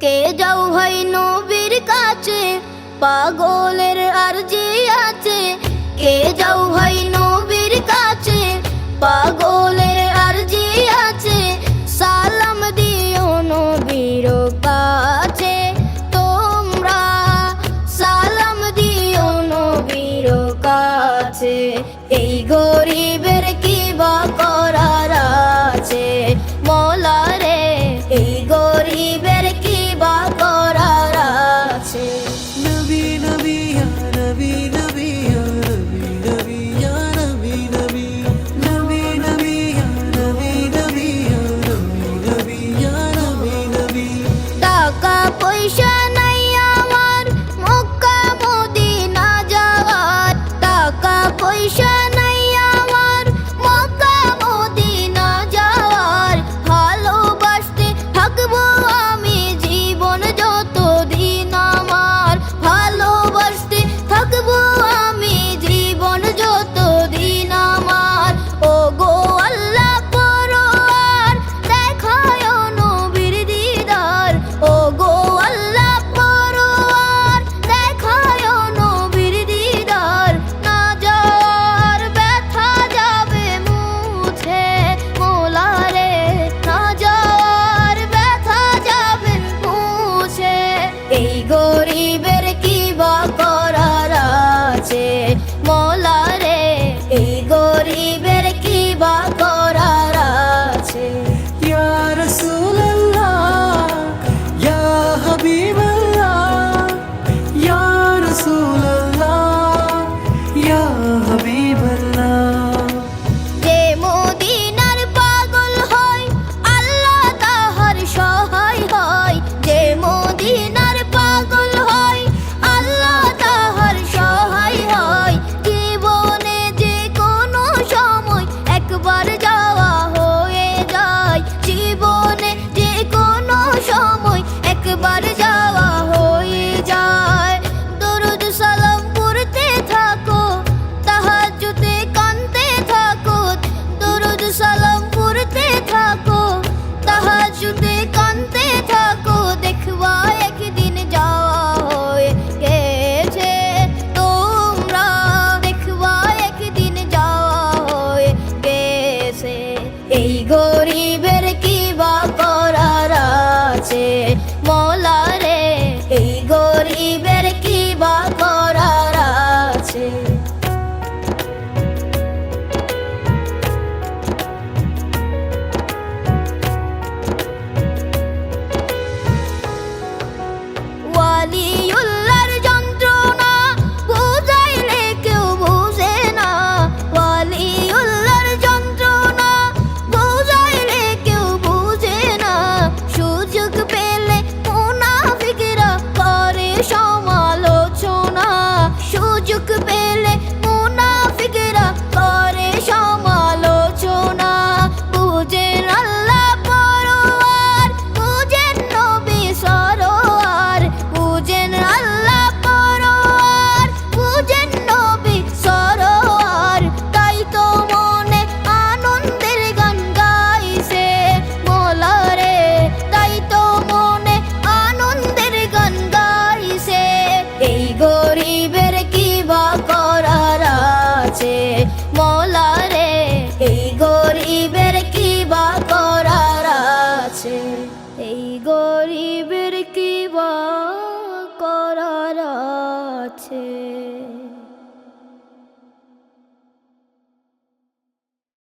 কে যাও ভাই নবীর কাছে? পাগলের আরজি আছে। কে যাও ভাই নবীর কাছে? পাগলের আরজি আছে। সালাম দিও নবীর কাছে। তোমরা সালাম দিও নবীর কাছে। এই গরিব কানতে থাকো।